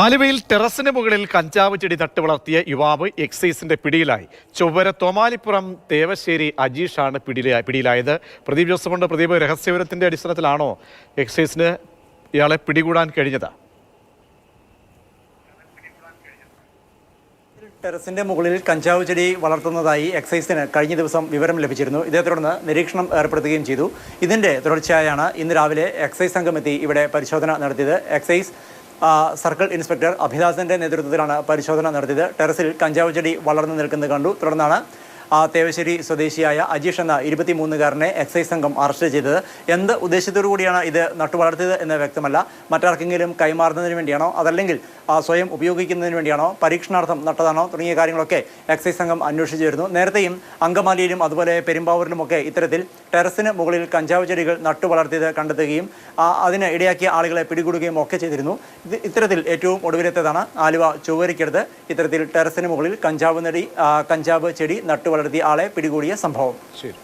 ആലുവയിൽ ടെറസിന് മുകളിൽ കഞ്ചാവ് ചെടി നട്ടു വളർത്തിയ യുവാവ് എക്സൈസിന്റെ പിടിയിലായി. ചൊവ്വര തോമാലിപ്പുറം തേവശ്ശേരി അജീഷാണ് പിടിയിലായ പിടിയിലായത്. പ്രദീപ് ജോസഫുണ്ട്. പ്രദീപ് രഹസ്യവിവരത്തിന്റെ അടിസ്ഥാനത്തിലാണോ എക്സൈസിന് ഇയാളെ പിടികൂടാൻ കഴിഞ്ഞത്? ടെറസിന്റെ മുകളിൽ കഞ്ചാവ് ചെടി വളർത്തുന്നതായി എക്സൈസിന് കഴിഞ്ഞ ദിവസം വിവരം ലഭിച്ചിരുന്നു. ഇതേ തുടർന്ന് നിരീക്ഷണം ഏർപ്പെടുത്തുകയും ചെയ്തു. ഇതിന്റെ തുടർച്ചയായാണ് ഇന്ന് രാവിലെ എക്സൈസ് സംഘം ഇവിടെ പരിശോധന നടത്തിയത്. എക്സൈസ് സർക്കിൾ ഇൻസ്പെക്ടർ അഭിദാസന്റെ നേതൃത്വത്തിലാണ് പരിശോധന നടത്തിയത്. ടെറസിൽ കഞ്ചാവ് ചെടി വളർന്നു നിൽക്കുന്നത് കണ്ടു. തുടർന്നാണ് തേവശ്ശേരി സ്വദേശിയായ അജീഷ് എന്ന ഇരുപത്തിമൂന്നുകാരനെ എക്സൈസ് സംഘം അറസ്റ്റ് ചെയ്തത്. എന്ത് ഉദ്ദേശത്തോടു കൂടിയാണ് ഇത് നട്ടുവളർത്തിയത് എന്ന് വ്യക്തമല്ല. മറ്റാർക്കെങ്കിലും കൈമാറുന്നതിന് വേണ്ടിയാണോ അതല്ലെങ്കിൽ സ്വയം ഉപയോഗിക്കുന്നതിന് വേണ്ടിയാണോ പരീക്ഷണാർത്ഥം നട്ടതാണോ തുടങ്ങിയ കാര്യങ്ങളൊക്കെ എക്സൈസ് സംഘം അന്വേഷിച്ചു വരുന്നു. നേരത്തെയും അങ്കമാലിയിലും അതുപോലെ പെരുമ്പാവൂരിലുമൊക്കെ ഇത്തരത്തിൽ ടെറസിന് മുകളിൽ കഞ്ചാവ് ചെടികൾ നട്ടു വളർത്തിയത് കണ്ടെത്തുകയും ആ, അതിന് ഇടയാക്കിയ ആളുകളെ പിടികൂടുകയും ഒക്കെ ചെയ്തിരുന്നു. ഇത് ഇത്തരത്തിൽ ഏറ്റവും ഒടുവിലത്തേതാണ് ആലുവ ചൊവ്വരിക്കടുത്ത് ഇത്തരത്തിൽ ടെറസിന് മുകളിൽ കഞ്ചാവ് നടി കഞ്ചാവ് ചെടി നട്ടു വളർത്തിയ ആളെ പിടികൂടിയ സംഭവം. ശരി.